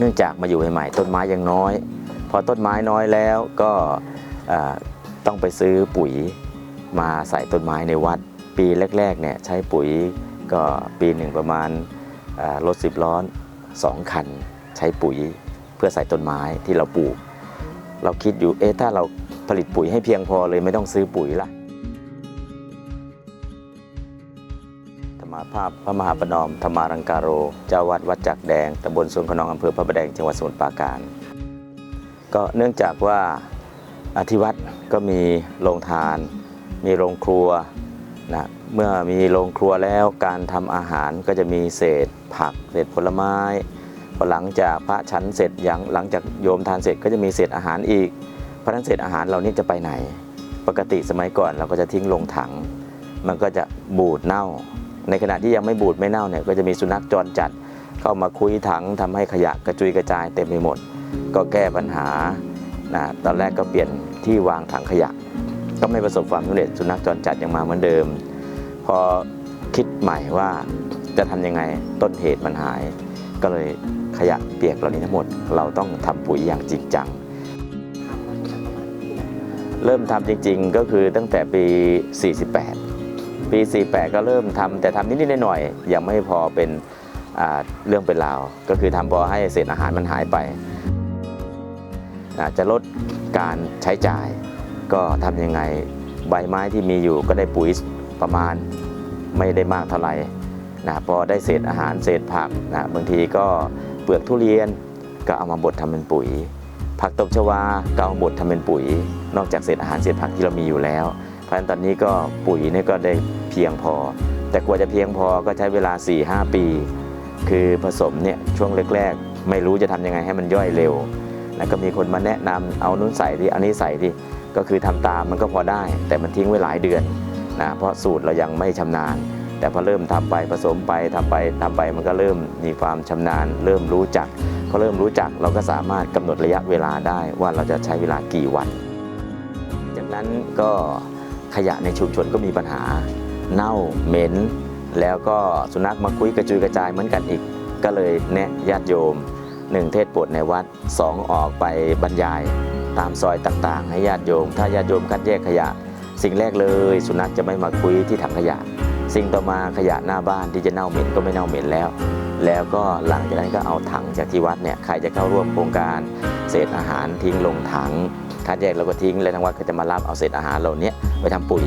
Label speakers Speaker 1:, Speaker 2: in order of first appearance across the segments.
Speaker 1: เนื่องจากมาอยู่ใหม่ๆต้นไม้ยังน้อย พอต้นไม้น้อยแล้วก็ต้องไปซื้อปุ๋ยมาใส่ต้นไม้ในวัด ปีแรกๆเนี่ยใช้ปุ๋ยก็ปีหนึ่งประมาณรถสิบล้อสองคัน ใช้ปุ๋ยเพื่อใส่ต้นไม้ที่เราปลูก เราคิดอยู่เอ๊ะถ้าเราผลิตปุ๋ยให้เพียงพอเลยไม่ต้องซื้อปุ๋ยล่ะ มาภาพพระมหาประนอมธรรมารังการโร เจ้าวัดวัดจักแดงตำบลสวนขนองอำเภอพระประแดงจังหวัดสมุทรปราการ ก็เนื่องจากว่าอาที่วัดก็มีโรงทาน มีโรงครัวนะเมื่อมีโรงครัวแล้วการทำอาหารก็จะมีเศษผักเศษผลไม้พอหลังจากพระฉันเสร็จอย่างหลังจากโยมทานเสร็จก็จะมีเศษอาหารอีกเพราะฉะนั้นเศษอาหารเหล่านี้จะไปไหน ปกติสมัยก่อนเราก็จะทิ้งลงถัง มันก็จะบูดเน่า ในขณะที่ยังไม่บูดไม่เน่าเนี่ยก็จะมีสุนัขจรจัด เข้ามาคุยถังทำให้ขยะกระจุยกระจายเต็มไปหมด ก็แก้ปัญหานะตอนแรกก็เปลี่ยนที่วางถังขยะ ก็ไม่ประสบความสำเร็จสุนัขจรจัดยังมาเหมือนเดิม พอคิดใหม่ว่าจะทำยังไงต้นเหตุมันหาย ก็เลยขยะเปียกเหล่านี้ทั้งหมด เราต้องทำปุ๋ยอย่างจริงจัง เริ่มทำจริง ๆ ก็คือตั้งแต่ปี 48 ปี 48 ก็เริ่มทำแต่ทำนิดๆหน่อยๆยังไม่พอเป็นเรื่องเป็นราว ก็คือทำพอให้เศษอาหารมันหายไปอาจะลดการใช้จ่าย ก็ทำยังไงใบไม้ที่มีอยู่ก็ได้ปุ๋ยประมาณไม่ได้มากเท่าไหร่นะพอได้เศษอาหารเศษผักนะบางทีก็เปลือกทุเรียนก็เอามาบดทำเป็นปุ๋ย ผักตบชวาก็เอาบดทำเป็นปุ๋ย นอกจากเศษอาหารเศษผักที่เรามีอยู่แล้ว ราะฉะนั้นตอนนี้ก็ปุ๋ยนี่ก็ได้เพียงพอ แต่กว่าจะเพียงพอก็ใช้เวลา 4-5 ปี คือผสมเนี่ยช่วงแรกๆ ไม่รู้จะทำยังไงให้มันย่อยเร็ว แล้วก็มีคนมาแนะนำเอานู้นใส่ดิเอานี้ใส่ดิก็คือทำตามมันก็พอได้ แต่มันทิ้งไว้หลายเดือนนะเพราะสูตรเรายังไม่ชำนาญ แต่พอเริ่มทำไปผสมไปทำไปทำไปมันก็เริ่มมีความชำนาญ เริ่มรู้จักพอเริ่มรู้จักเราก็สามารถกำหนดระยะเวลาได้ว่าเราจะใช้เวลากี่วัน จากนั้นก็ ขยะในชุมชนก็มีปัญหาเน่าเหม็น แล้วก็สุนัขมาคุยกระจุยกระจายเหมือนกันอีก ก็เลยแนะญาติโยมหนึ่งเทศโปรดในวัดสองออกไปบรรยาย ตามซอยต่างๆ ให้ญาติโยม ถ้าญาติโยมคัดแยกขยะ สิ่งแรกเลย สุนัขจะไม่มาคุยที่ถังขยะ สิ่งต่อมาขยะหน้าบ้านที่จะเน่าเหม็นก็ไม่เน่าเหม็นแล้ว แล้วก็หลังจากนั้นก็เอาถังจากที่วัดเนี่ยใครจะเข้าร่วมโครงการ เศษอาหารทิ้งลงถัง คัดแยกแล้วก็ทิ้ง แล้วทางวัดก็จะมารับเอาเศษอาหารเหล่านี้ไปทำปุ๋ย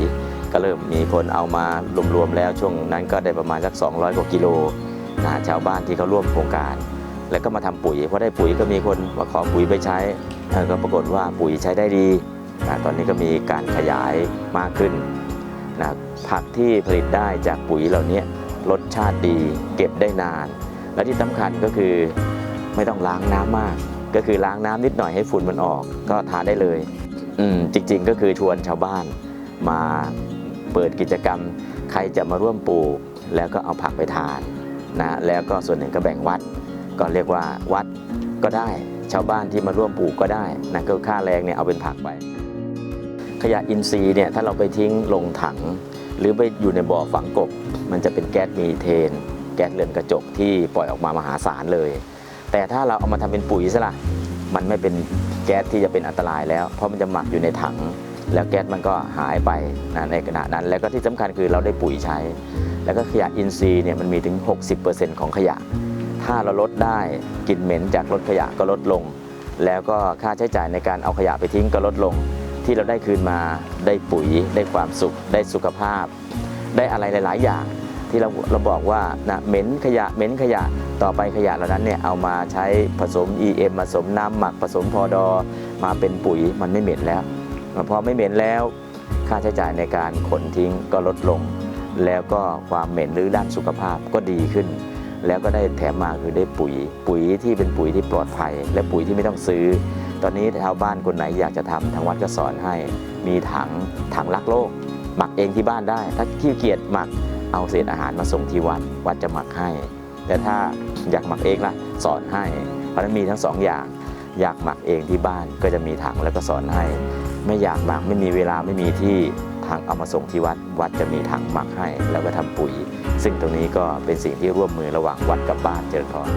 Speaker 1: ก็เริ่มมีคนเอามารวมๆแล้วช่วงนั้นก็ได้ประมาณสัก 200 กว่ากิโลนะชาวบ้านที่เขาร่วมโครงการ แล้วก็มาทำปุ๋ยพอได้ปุ๋ยก็มีคนมาขอปุ๋ยไปใช้ก็ปรากฏว่าปุ๋ยใช้ได้ดีนะตอนนี้ก็มีการขยายมากขึ้นนะผักที่ผลิตได้จากปุ๋ยเหล่านี้รสชาติดีเก็บได้นาน และที่สำคัญก็คือไม่ต้องล้างน้ำมาก ก็คือล้างน้ำนิดหน่อยให้ฝุ่นมันออก ก็ทานได้เลย อืมจริง ๆ ก็คือชวนชาวบ้านมาเปิดกิจกรรม ใครจะมาร่วมปลูก แล้วก็เอาผักไปทานนะแล้วก็ส่วนหนึ่งก็แบ่งวัด ก็เรียกว่าวัดก็ได้ชาวบ้านที่มาร่วมปลูกก็ได้นะก็ค่าแรงเนี่ยเอาเป็นผักไป ขยะอินทรีย์เนี่ยถ้าเราไปทิ้งลงถัง หรือไปอยู่ในบ่อฝังกบ มันจะเป็นแก๊สมีเทน แก๊สเรือนกระจกที่ปล่อยออกมามหาศาลเลย แต่ถ้าเราเอามาทำเป็นปุ๋ยซะละมันไม่เป็นแก๊สที่จะเป็นอันตรายแล้ว เพราะมันจะหมักอยู่ในถัง แล้วแก๊สมันก็หายไปนะในขณะนั้น แล้วก็ที่สำคัญคือเราได้ปุ๋ยใช้ แล้วก็ขยะอินทรีย์เนี่ยมันมีถึง 60%ของขยะ ถ้าเราลดได้กลิ่นเหม็นจากรถขยะก็ลดลง แล้วก็ค่าใช้จ่ายในการเอาขยะไปทิ้งก็ลดลง ที่เราได้คืนมาได้ปุ๋ย ได้ความสุข ได้สุขภาพ ได้อะไรหลาย ๆ อย่าง ที่เราเราบอกว่านะเหม็นขยะเหม็นขยะต่อไปขยะเหล่านั้นเนี่ยเอามาใช้ผสม EM ผสมน้ำหมักผสมพอดอมาเป็นปุ๋ยมันไม่เหม็นแล้วพอไม่เหม็นแล้ว ค่าใช้จ่ายในการขนทิ้งก็ลดลง แล้วก็ความเหม็นหรือด้านสุขภาพก็ดีขึ้น แล้วก็ได้แถมมาคือได้ปุ๋ย ปุ๋ยที่เป็นปุ๋ยที่ปลอดภัย และปุ๋ยที่ไม่ต้องซื้อ ตอนนี้ชาวบ้านคนไหนอยากจะทำทางวัดก็สอนให้ มีถังถังรักโลกหมักเองที่บ้านได้ ถ้าขี้เกียจหมัก เอาเศษอาหารมาส่งที่วัดวัดจะหมักให้ แต่ถ้าอยากหมักเองล่ะสอนให้ เพราะฉะนั้นมีทั้งสองอย่าง อยากหมักเองที่บ้านก็จะมีถังแล้วก็สอนให้ ไม่อยากหมักไม่มีเวลาไม่มีที่ทางเอามาส่งที่วัดวัดจะมีถังหมักให้ แล้วก็ทำปุ๋ย ซึ่งตรงนี้ก็เป็นสิ่งที่ร่วมมือระหว่างวัดกับบ้านเจริญพร